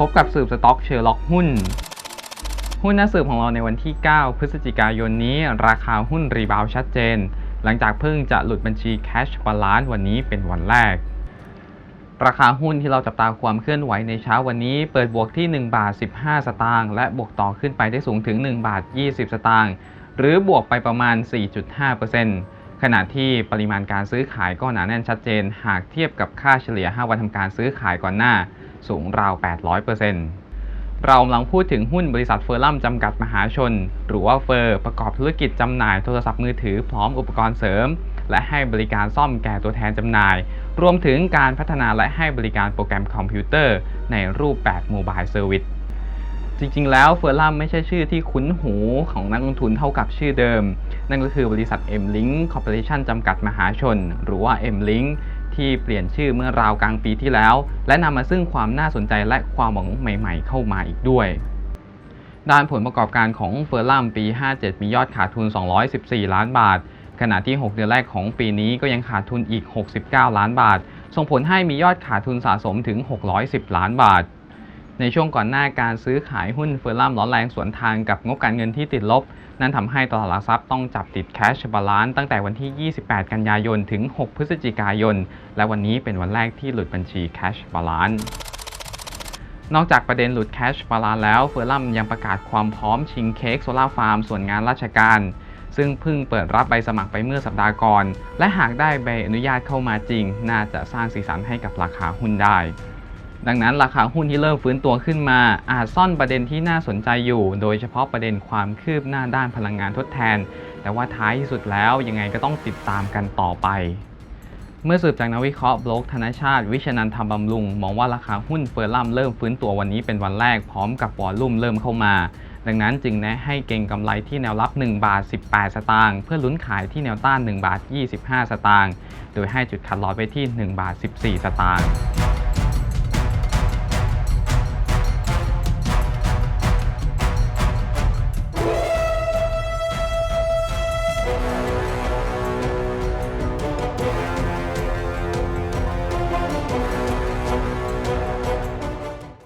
พบกับสืบสต็อกเชอร์ล็อกหุ้น หุ้นหน้าสืบของเราในวันที่ 9 พฤศจิกายนนี้ ราคาหุ้นรีบาวชัดเจน หลังจากเพิ่งจะหลุดบัญชี Cash Balance วันนี้เป็นวันแรก ราคาหุ้นที่เราจับตาความเคลื่อนไหวในเช้าวันนี้ เปิดบวกที่1บาท15 สตางค์และบวกต่อขึ้นไปได้สูงถึง1บาท20 สตางค์หรือบวกไปประมาณ 4.5%ขณะที่ปริมาณการซื้อขายก็หนาแน่นชัดเจน หากเทียบกับค่าเฉลี่ย 5 วันทำการซื้อขายก่อนหน้า สูงราว 800%เรากำลังพูดถึงหุ้นบริษัทเฟอร์ลัมจำกัดมหาชน หรือว่าเฟอร์ประกอบธุรกิจจำหน่ายโทรศัพท์มือถือพร้อมอุปกรณ์เสริม และให้บริการซ่อมแก่ตัวแทนจำหน่าย รวมถึงการพัฒนาและให้บริการโปรแกรมคอมพิวเตอร์ในรูปแบบโมบายเซอร์วิส จริงๆ แล้วเฟอร์ลัมไม่ใช่ชื่อที่คุ้นหูของนักลงทุนเท่ากับชื่อเดิม นั่นก็คือบริษัท M-Link Corporation จำกัดมหาชน หรือว่า M-Link ที่เปลี่ยนชื่อเมื่อราวกลางปีที่แล้ว และนำมาซึ่งความน่าสนใจและความหวังใหม่ๆ เข้ามาอีกด้วย ด้านผลประกอบการของเฟอร์ลัมปี 57 มียอดขาดทุน 214 ล้านบาท ขณะที่ 6 เดือนแรกของปีนี้ก็ยังขาดทุนอีก 69 ล้านบาท ส่งผลให้มียอดขาดทุนสะสมถึง 610 ล้านบาท ในช่วงก่อนหน้าการซื้อขายหุ้นเฟอร์ลัมร้อนแรงสวนทางกับงบการเงินที่ติดลบ นั่นทำให้ตลาดหลักทรัพย์ต้องจับติดแคชบาลานตั้งแต่วันที่ 28 กันยายน ถึง 6 พฤศจิกายน และวันนี้เป็นวันแรกที่หลุดบัญชีแคชบาลานนอกจากประเด็นหลุดแคชบาลานแล้วเฟอร์ลัมยังประกาศความพร้อมชิงเค้กโซลาฟาร์มส่วนงานราชการ ซึ่งเพิ่งเปิดรับใบสมัครไปเมื่อสัปดาห์ก่อน และหากได้ใบอนุญาตเข้ามาจริง น่าจะสร้างสีสันให้กับราคาหุ้นได้ ดังนั้นราคาหุ้นที่เริ่มฟื้นตัวขึ้นมา อาจซ่อนประเด็นที่น่าสนใจอยู่ โดยเฉพาะประเด็นความคืบหน้าด้านพลังงานทดแทน แต่ว่าท้ายที่สุดแล้วยังไงก็ต้องติดตามกันต่อไป เมื่อสืบจากนักวิเคราะห์บล็อกธนชาติ วิชนันทำบำรุง มองว่าราคาหุ้นเฟอร์ลัมเริ่มฟื้นตัววันนี้เป็นวันแรกพร้อมกับวอลลุ่มเริ่มเข้ามา ดังนั้นจึงแนะให้เก็งกำไรที่แนวรับ 1 บาท 18 สตางค์เพื่อลุ้นขายที่แนวต้าน 1 บาท 25 สตางค์โดยให้จุดคัดลอสไว้ที่ 1 บาท 14 สตางค์